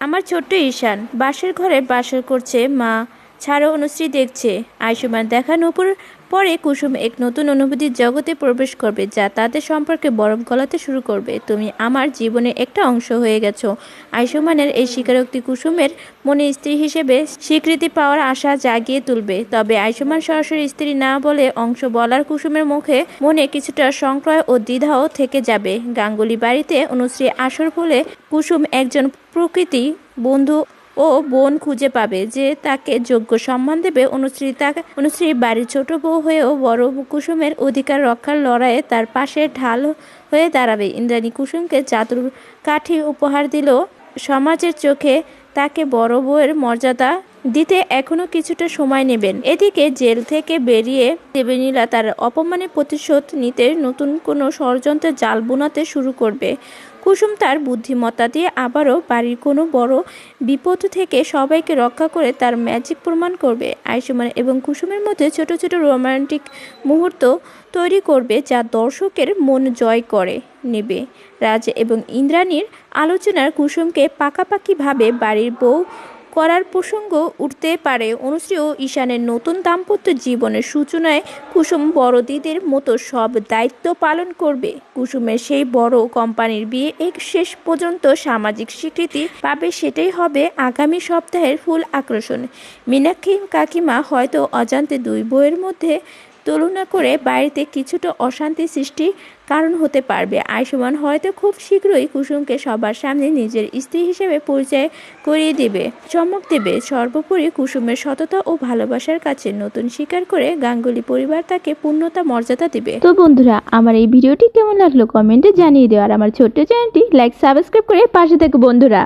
আমার ছোট্ট ঈশান বাসের ঘরে বাসর করছে মা। ছাড়ো অনুশ্রী দেখছে। আয়ুষ্মান দেখানো উপর পরে কুসুম এক নতুন অনুভূতির জগতে প্রবেশ করবে যা তাদের সম্পর্কে বরফ গলাতে শুরু করবে। তুমি আমার জীবনের একটা অংশ হয়ে গেছো। আয়ুষ্মানের এই স্বীকারোক্তি কুসুমের মনে স্ত্রী হিসেবে স্বীকৃতি পাওয়ার আশা জাগিয়ে তুলবে। তবে আয়ুষ্মান সরাসরি স্ত্রী না বলে অংশ বলার কুসুমের মুখে মনে কিছুটা সংক্রয় ও দ্বিধাও থেকে যাবে। গাঙ্গুলি বাড়িতে অনুশ্রী আসর বলে কুসুম একজন প্রকৃতি বন্ধু ও বোন খুঁজে পাবে যে তাকে যোগ্য সম্মান দেবে। অনুশ্রী তাকে অনুশ্রী বাড়ির ছোট বউ হয়েও বড় কুসুমের অধিকার রক্ষার লড়াইয়ে তার পাশে ঢাল হয়ে দাঁড়াবে। ইন্দ্রাণী কুসুমকে চাতুর কাঠি উপহার দিল। সমাজের চোখে তাকে বড় বউয়ের মর্যাদা দিতে এখনও কিছুটা সময় নেবেন। এদিকে জেল থেকে বেরিয়ে দেবেনীলা তার অপমানের প্রতিশোধ নিতে নতুন কোনো ষড়যন্ত্রের জাল বোনাতে শুরু করবে। কুসুম তার বুদ্ধিমত্তা দিয়ে আবারও বাড়ির কোনো বড় বিপদ থেকে সবাইকে রক্ষা করে তার ম্যাজিক প্রমাণ করবে। আয়ুষ্মান এবং কুসুমের মধ্যে ছোট ছোট রোমান্টিক মুহূর্ত তৈরি করবে যা দর্শকের মন জয় করে, নেবে। রাজা এবং ইন্দ্রাণীর আলোচনার কুসুমকে পাকাপাকিভাবে বাড়ির বউ করার প্রসঙ্গ উঠতে পারে। অনুশ্রী ও ঈশানের নতুন দাম্পত্য জীবনের সূচনায় কুসুম বড়দিদের মতো সব দায়িত্ব পালন করবে। কুসুমের সেই বড় কোম্পানির বিয়ে এক শেষ পর্যন্ত সামাজিক স্বীকৃতি পাবে সেটাই হবে আগামী সপ্তাহের ফুল আকর্ষণ। মীনাক্ষী কাকিমা হয়তো অজান্তে দুই বইয়ের মধ্যে তুলনা করে বাড়িতে কিছুটা অশান্তি সৃষ্টি কারণ হতে পারবে। আয়ুষ্মান হয়তো খুব শীঘ্রই কুসুমকে সবার সামনে নিজের স্ত্রী হিসেবে পরিচয় করিয়ে দেবে। চমক দেবে সর্বোপরি কুসুমের সততা ও ভালোবাসার কাছে নতুন স্বীকার করে গাঙ্গুলি পরিবার তাকে পূর্ণতা মর্যাদা দেবে। তো বন্ধুরা, আমার এই ভিডিওটি কেমন লাগল কমেন্টে জানিয়ে দিও। আর আমার ছোট্ট চ্যানেলটি লাইক, সাবস্ক্রাইব করে পাশে থেকো বন্ধুরা।